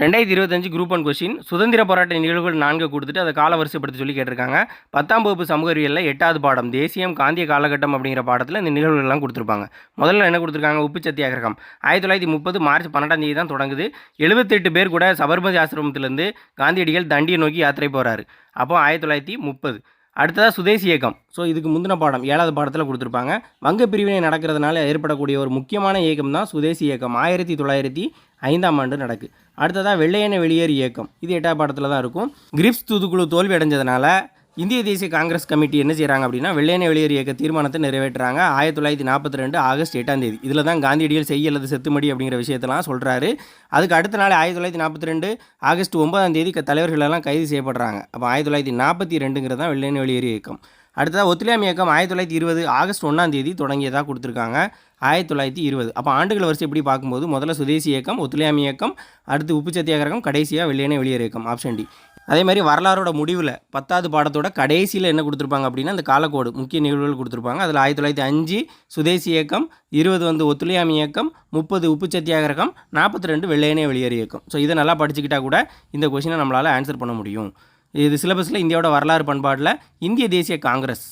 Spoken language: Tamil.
ரெண்டாயிரத்தி இருபத்தஞ்சு குரூப் ஒன் கொஸ்டின் சுதந்திர போராட்ட நிகழ்வுகள் நான்கு கொடுத்துட்டு அதை கால வரிசைப்படுத்தி சொல்லி கேட்டிருக்காங்க. பத்தாம் வகுப்பு சமூக அறிவியலில் எட்டாவது பாடம் தேசியம் காந்திய காலகட்டம் அப்படிங்கிற பாடத்தில் இந்த நிகழ்வுகள்லாம் கொடுத்துருப்பாங்க. முதல்ல என்ன கொடுத்துருக்காங்க? உப்பு சத்தியாகிரகம். ஆயிரத்தி தொள்ளாயிரத்தி முப்பது மார்ச் பன்னெண்டாம் தேதி தான் தொடங்குது. எழுபத்தெட்டு பேர் கூட சபர்மதி ஆசிரமத்திலேருந்து காந்தியடிகள் தண்டியை நோக்கி யாத்திரை போகிறாரு அப்போ ஆயிரத்தி தொள்ளாயிரத்தி முப்பது. அடுத்ததாக சுதேசி இயக்கம். ஸோ இதுக்கு முந்தின பாடம் ஏழாவது பாடத்தில் கொடுத்துருப்பாங்க. வங்க பிரிவினை நடக்கிறதுனால ஏற்படக்கூடிய ஒரு முக்கியமான இயக்கம் தான் சுதேசி இயக்கம். ஆயிரத்தி தொள்ளாயிரத்தி ஐந்தாம் ஆண்டு நடக்கு. அடுத்ததாக வெள்ளையன வெளியேறு இயக்கம். இது எட்டாவது பாடத்தில் தான் இருக்கும். கிரிப்ஸ் தூதுக்குழு தோல்வி அடைஞ்சதுனால இந்திய தேசிய காங்கிரஸ் கமிட்டி என்ன செய்கிறாங்க அப்படின்னா வெள்ளையன வெளியேறு இயக்க தீர்மானத்தை நிறைவேற்றுறாங்க. ஆயிரத்தி தொள்ளாயிரத்தி நாற்பத்தி ரெண்டு ஆகஸ்ட் எட்டாம் தேதி. இதில் தான் காந்தியடிகள் செய்ய அல்லது செத்துமடி அப்படிங்கிற விஷயத்தெல்லாம் சொல்கிறாரு அதுக்கு அடுத்த நாள் ஆயிரத்தி தொள்ளாயிரத்தி நாற்பத்தி ரெண்டு ஆகஸ்ட் ஒன்பதாம் தேதி க- கைது செய்யப்படுறாங்க. அப்போ ஆயிரத்தி தொள்ளாயிரத்தி நாற்பத்தி ரெண்டுங்கிறது தான் வெள்ளையனை வெளியேறு இயக்கம். அடுத்ததாக ஒத்துழையாமை இயக்கம் ஆயிரத்தி தொள்ளாயிரத்தி இருபது ஆகஸ்ட் ஒன்றாம் தேதி தொடங்கியதாக கொடுத்துருக்காங்க. ஆயிரத்தி தொள்ளாயிரத்தி இருபது. அப்போ ஆண்டுகள் வரிசை எப்படி பார்க்கும்போது முதல்ல சுதேசி இயக்கம் ஒத்துழையாமை இயக்கம் அடுத்து உப்பு சத்தியாகிரகம் கடைசியாக வெள்ளையன வெளியேறு இயக்கம் ஆப்ஷன் டி. அதே மாதிரி வரலாறோட முடிவில் பத்தாவது பாடத்தோட கடைசியில் என்ன கொடுத்துருப்பாங்க அப்படின்னா அந்த காலக்கோடு முக்கிய நிகழ்வுகள் கொடுத்துருப்பாங்க. அதில் ஆயிரத்தி தொள்ளாயிரத்தி அஞ்சு சுதேசி இயக்கம் இருபது வந்து ஒத்துழையாமை இயக்கம் முப்பது உப்பு சத்தியாகிரகம் நாற்பத்தி ரெண்டு வெள்ளையனே வெளியேறு இயக்கம். ஸோ இதை நல்லா படிச்சுக்கிட்டால் கூட இந்த கொஷினை நம்மளால் ஆன்சர் பண்ண முடியும். இது சிலபஸில் இந்தியாவோட வரலாறு பண்பாட்டில் இந்திய தேசிய காங்கிரஸ்.